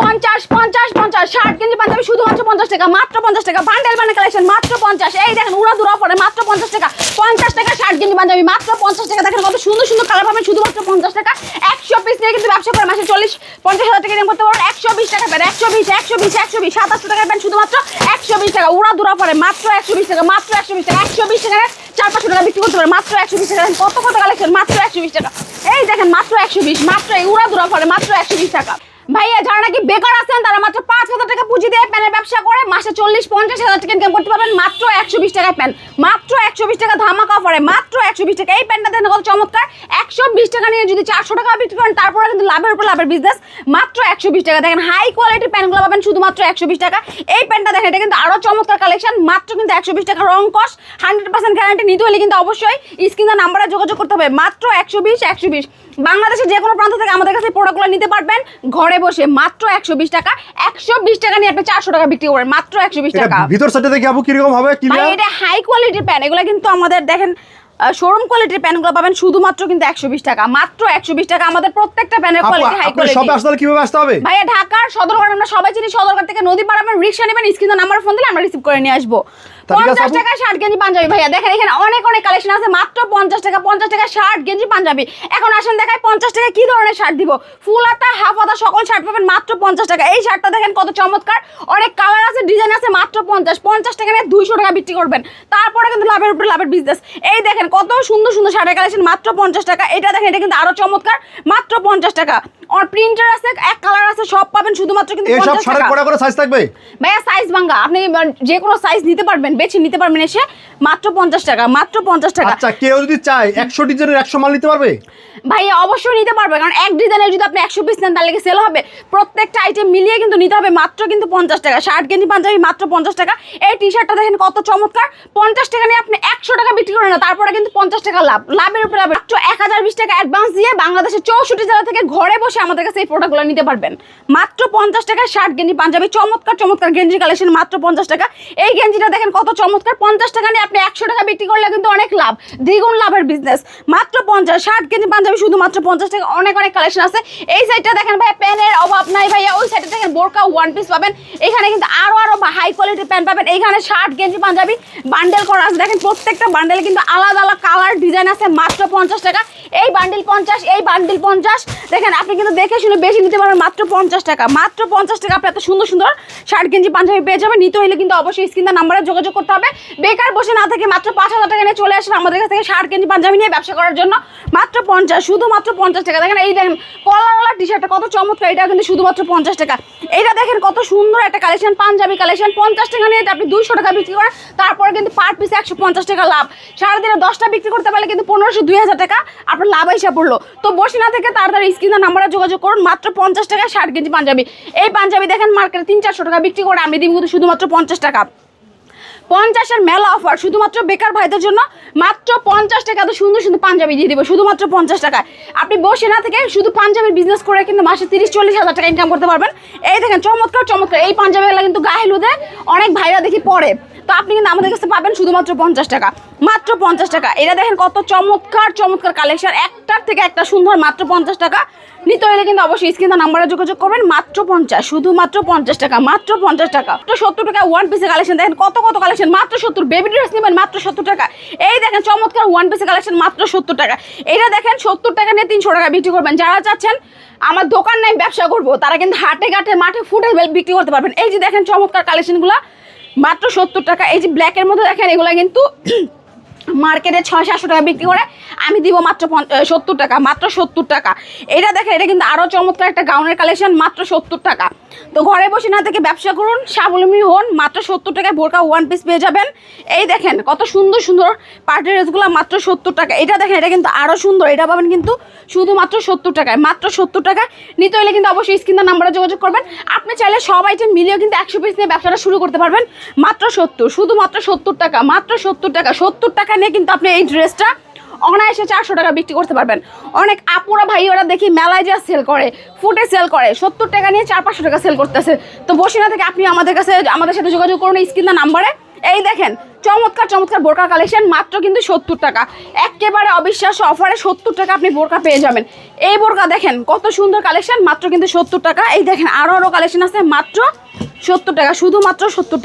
পঞ্চাশ পঞ্চাশ পঞ্চাশ। ষাট কেজি পাঞ্জাবি শুধুমাত্র পঞ্চাশ টাকা, মাত্র পঞ্চাশ টাকা। বান্ডেল বান্ডেল কালেকশন মাত্র পঞ্চাশ। এই দেখেন, উড়া দুরা পরে মাত্র পঞ্চাশ টাকা। পঞ্চাশ টাকা, ষাট কেজি পাঞ্জাবি মাত্র পঞ্চাশ টাকা। দেখেন কত সুন্দর সুন্দর কালার পাবেন, শুধুমাত্র পঞ্চাশ টাকা। একশো পিস নিয়ে কিন্তু ব্যবসা করে মাসে চল্লিশ, পঞ্চাশ হাজার টাকা করতে পারেন একশো বিশ টাকা পেন, একশো বিশ একশো বিশ একশো বিশ সাতাশশো টাকা পেন, শুধুমাত্র একশো বিশ টাকা। উড়া দুরা পরে মাত্র একশো বিশ টাকা, মাত্র একশো বিশ টাকা। একশো বিশ টাকা চার পাঁচশো টাকা বিক্রি করতে পারে মাত্র একশো বিশ টাকা। কত কত কালেকশন মাত্র একশো বিশ টাকা। এই দেখেন, মাত্র একশো বিশ, মাত্র এই উড়া দুরা পরে মাত্র একশো বিশ টাকা। ভাইয়া, যারা নাকি বেকার আছেন, তারা মাত্র পাঁচ হাজার টাকা পুঁজি দিয়ে প্যানের ব্যবসা করে। মাসে চল্লিশ, পঞ্চাশ হাজার টাকা ইনকাম করতে পারবেন। মাত্র একশো বিশ টাকায় প্যান। মাত্র একশো বিশ টাকা ধামাকা অফারে। মাত্র একশো বিশ টাকা। এই প্যানটা দেখেন কত চমৎকার। একশো বিশ টাকা নিয়ে যদি চারশো টাকা বিক্রি করেন, তারপরে কিন্তু লাভের উপর লাভের বিজনেস মাত্র একশো বিশ টাকা। দেখেন হাই কোয়ালিটির প্যানগুলো পাবেন শুধুমাত্র একশো বিশ টাকা। এই প্যানটা দেখেন, এটা কিন্তু আরও চমৎকার কালেকশন মাত্র কিন্তু একশো বিশ টাকা রং কস হান্ড্রেড পার্সেন্ট গ্যারান্টি নিতে হলে কিন্তু অবশ্যই স্ক্রিনের নাম্বারে যোগাযোগ করতে হবে। মাত্র একশো বিশ একশো বিশ। বাংলাদেশের যে কোনো প্রান্ত থেকে আমাদের কাছে প্রোডাক্টগুলো নিতে পারবেন। ঘরে বসে মাত্র একশো বিশ টাকা একশো বিশ টাকা নিয়ে আপনি চারশো টাকা বিক্রি করেন মাত্র একশো বিশ টাকা। ভিতর সাইডে দেখি আপু কীরকম হবে এটা হাই কোয়ালিটির প্যান এগুলো কিন্তু আমাদের দেখেন শোরুম কোয়ালিটির প্যানগুলো পাবেন শুধুমাত্র কিন্তু একশো বিশ টাকা মাত্র একশো বিশ টাকা আমাদের প্রত্যেকটা প্যানের কোয়ালিটি হাই সবে কীভাবে আসতে হবে? ভাইয়া ঢাকার সদরঘাট আমরা সবাই চিনি সদরঘাট থেকে নদী পার আপনার রিক্সা নেবেন স্ক্রিনে নাম্বার ফোন দিলে আমরা রিসিভ করে নিয়ে আসব। পঞ্চাশ। টাকা ষাট গেঞ্জি পাঞ্জাবি ভাইয়া। দেখেন এখানে অনেক অনেক কালেকশন আছে মাত্র পঞ্চাশ টাকা পঞ্চাশ টাকা ষাট গেঞ্জি পাঞ্জাবি। এখন আসেন দেখায় পঞ্চাশ টাকা কি ধরনের শার্ট দিব। ফুল হাতা হাফ হাতা সকল শার্ট পাবেন মাত্র পঞ্চাশ টাকা। এই শার্টটা দেখেন কত চমৎকার। অনেক কালার আছে ডিজাইন আছে মাত্র পঞ্চাশ। পঞ্চাশ টাকা নিয়ে দুইশো টাকা বিক্রি করবেন। তারপরে কিন্তু লাভের উপরে লাভের বিজনেস এই দেখেন কত সুন্দর সুন্দর শার্টের কালেকশন মাত্র পঞ্চাশ টাকা। এটা দেখেন এটা কিন্তু আরও চমৎকার। মাত্র পঞ্চাশ টাকা। আর প্রিন্টার আছে এক কালার সব পাবেন শুধুমাত্র কিন্তু পঞ্চাশ শাড়ির টাকা। কড়া করে সাইজ থাকবে? ভাইয়া সাইজ ভাঙ্গা। আপনি যে কোনো সাইজ নিতে পারবেন বেছে নিতে পারবেন এসে। মাত্র পঞ্চাশ টাকা মাত্র পঞ্চাশ টাকা। আচ্ছা কেউ যদি চায় একশো ডিজাইনের একশো মাল নিতে পারবে? ভাইয়া অবশ্যই নিতে পারবে কারণ এক ডিজাইনের যদি আপনি একশো পিস নেন তাহলে কি সেল হবে? প্রত্যেকটা আইটেম মিলিয়ে কিন্তু নিতে হবে মাত্র কিন্তু পঞ্চাশ টাকা। শার্ট গেঞ্জি পাঞ্জাবি মাত্র পঞ্চাশ টাকা। এই টি শার্টটা দেখেন কত চমৎকার। পঞ্চাশ টাকা নিয়ে আপনি একশো টাকা বিক্রি করেন না তারপরে কিন্তু পঞ্চাশ টাকা লাভ। লাভের উপরে লাভ মাত্র এক হাজার বিশ টাকা অ্যাডভান্স দিয়ে বাংলাদেশের চৌষট্টি জেলা থেকে ঘরে বসে আমাদের কাছে এই প্রোডাক্টগুলো নিতে পারবেন। মাত্র পঞ্চাশ টাকা শার্ট গেঞ্জি, পাঞ্জাবি, চমৎকার চমৎকার গেঞ্জি কালেকশন মাত্র পঞ্চাশ টাকা। এই গেঞ্জিটা দেখেন কত চমৎকার, পঞ্চাশ টাকা নিয়ে আপনি একশো টাকা বিক্রি করলে কিন্তু অনেক লাভ, দ্বিগুণ লাভের বিজনেস মাত্র পঞ্চাশ, শার্ট গেঞ্জি, পাঞ্জাবি শুধুমাত্র পঞ্চাশ টাকা, অনেক অনেক কালেকশন আছে। এই সাইডটা দেখেন ভাই প্যানের অভাব নাই ভাইয়া, ওই সাইডে দেখেন বোরকা ওয়ান পিস পাবেন। এখানে কিন্তু আরও আরও হাই কোয়ালিটির প্যান্ট পাবেন। এইখানে শার্ট, গেঞ্জি, পাঞ্জাবি বান্ডেল করা আছে। দেখেন প্রত্যেকটা বান্ডেল কিন্তু আলাদা আলাদা কালার ডিজাইন আছে, মাত্র পঞ্চাশ টাকা। এই বান্ডিল পঞ্চাশ, এই বান্ডিল পঞ্চাশ। দেখেন, আপনি কিন্তু দেখে শুনে বেশি নিতে পারবেন, মাত্র পঞ্চাশ টাকা। মাত্র পঞ্চাশ টাকা, আপনি এত সুন্দর সুন্দর শার্ট, গেঞ্জি, পাঞ্জাবি পেয়ে যাবেন। নিতে হলে কিন্তু অবশ্যই স্ক্রিনের নাম্বারে যোগাযোগ করতে হবে। বেকার বসে না থেকে মাত্র পাঁচ হাজার টাকা নিয়ে চলে আসেন আমাদের কাছ থেকে শার্ট, গেঞ্জি, পাঞ্জাবি নিয়ে ব্যবসা করার জন্য। মাত্র পঞ্চাশ, শুধুমাত্র পঞ্চাশ টাকা। দেখেন এই দেখেন কলারওয়ালা টি শার্টটা কত চমৎকার এটা কিন্তু শুধুমাত্র পঞ্চাশ টাকা। এইটা দেখেন কত সুন্দর একটা কালেকশন পাঞ্জাবি কালেকশন পঞ্চাশ টাকা নিয়ে আপনি দুইশো টাকা বিক্রি করেন তারপরে কিন্তু পার পিস একশো পঞ্চাশ টাকা লাভ। সারাদিনে দশটা বিক্রি করতে পারলে কিন্তু পনেরোশো, দুই হাজার টাকা আপনার লাভ হিসাব পড়ল। তো বসে না থেকে তাড়াতাড়ি স্ক্রিনের নাম্বারে যোগাযোগ করুন। মাত্র পঞ্চাশ টাকা ষাট কেজি পাঞ্জাবি। এই পাঞ্জাবি দেখেন মার্কেটে তিন, চারশো টাকা বিক্রি করে আমি দিব কিন্তু শুধুমাত্র পঞ্চাশ টাকা। পঞ্চাশের মেলা অফার শুধুমাত্র বেকার ভাইদের জন্য মাত্র পঞ্চাশ টাকা এত সুন্দর সুন্দর পাঞ্জাবি দিয়ে দিব, শুধুমাত্র পঞ্চাশ টাকায়। আপনি বসে না থেকে শুধু পাঞ্জাবির বিজনেস করে কিন্তু মাসে তিরিশ, চল্লিশ হাজার টাকা ইনকাম করতে পারবেন। এই দেখেন চমৎকার চমৎকার। এই পাঞ্জাবিগুলো কিন্তু গায়ে হলুদে অনেক ভাইরা দেখি পরে। তো আপনি কিন্তু আমাদের কাছে পাবেন শুধুমাত্র পঞ্চাশ টাকা। মাত্র পঞ্চাশ টাকা। এটা দেখেন কত চমৎকার চমৎকার কালেকশন একটার থেকে একটা সুন্দর মাত্র পঞ্চাশ টাকা। নিতে হলে কিন্তু অবশ্যই স্ক্রিনের নাম্বারে যোগাযোগ করবেন। মাত্র পঞ্চাশ, শুধুমাত্র পঞ্চাশ টাকা, মাত্র পঞ্চাশ টাকা। তো সত্তর টাকা ওয়ান পিসের কালেকশন দেখেন কত কত কালেকশন মাত্র সত্তর। বেবি ড্রেস নেবেন মাত্র সত্তর টাকা। এই দেখেন চমৎকার ওয়ান পিসের কালেকশন মাত্র সত্তর টাকা। এটা দেখেন সত্তর টাকা নিয়ে তিনশো টাকা বিক্রি করবেন। যারা চাচ্ছেন, আমার দোকান নেই, ব্যবসা করব, তারা কিন্তু হাটে ঘাটে মাঠে ফুটে বিক্রি করতে পারবেন। এই যে দেখেন চমৎকার কালেকশনগুলো মাত্র সত্তর টাকা। এই যে ব্ল্যাকের মধ্যে দেখেন এগুলা কিন্তু মার্কেটে ছয় সাতশো টাকা বিক্রি করে আমি দিব মাত্র সত্তর টাকা, মাত্র সত্তর টাকা। এটা দেখেন, এটা কিন্তু আরও চমৎকার একটা গাউনের কালেকশন মাত্র সত্তর টাকা। তো ঘরে বসে না থেকে ব্যবসা করুন, স্বাবলম্বী হন, মাত্র সত্তর টাকায় বোরকা ওয়ান পিস পেয়ে যাবেন। এই দেখেন, কত সুন্দর সুন্দর পার্টি ড্রেসগুলো মাত্র সত্তর টাকা। এটা দেখেন, এটা কিন্তু আরও সুন্দর, এটা পাবেন কিন্তু শুধুমাত্র সত্তর টাকায়। মাত্র সত্তর টাকা। নিতে হলে কিন্তু অবশ্যই স্ক্রিনের নাম্বারে যোগাযোগ করবেন। আপনি চাইলে সব আইটেম মিলিয়েও কিন্তু একশো পিস নিয়ে ব্যবসাটা শুরু করতে পারবেন। মাত্র সত্তর, শুধুমাত্র সত্তর টাকা, মাত্র সত্তর টাকা। সত্তর টাকা নিয়ে কিন্তু আপনি এই ড্রেসটা অনায়াসে চারশো টাকা বিক্রি করতে পারবেন। অনেক আপুরা ভাই ওরা দেখি মেলায় যা সেল করে ফুটে সেল করে, সত্তর টাকা নিয়ে চার পাঁচশো টাকা সেল করতেছে। তো বসিনা থেকে আপনি আমাদের কাছে, আমাদের সাথে যোগাযোগ করুন স্ক্রিন নাম্বারে। এই দেখেন, চমৎকার চমৎকার বোরকা কালেকশন মাত্র কিন্তু সত্তর টাকা। একেবারে অবিশ্বাস অফারে সত্তর টাকা আপনি বোরকা পেয়ে যাবেন। এই বোরকা দেখেন, কত সুন্দর কালেকশন মাত্র কিন্তু সত্তর টাকা। এই দেখেন আরও আরও কালেকশন আছে, মাত্র সত্তর টাকা, শুধুমাত্র সত্তর টাকা।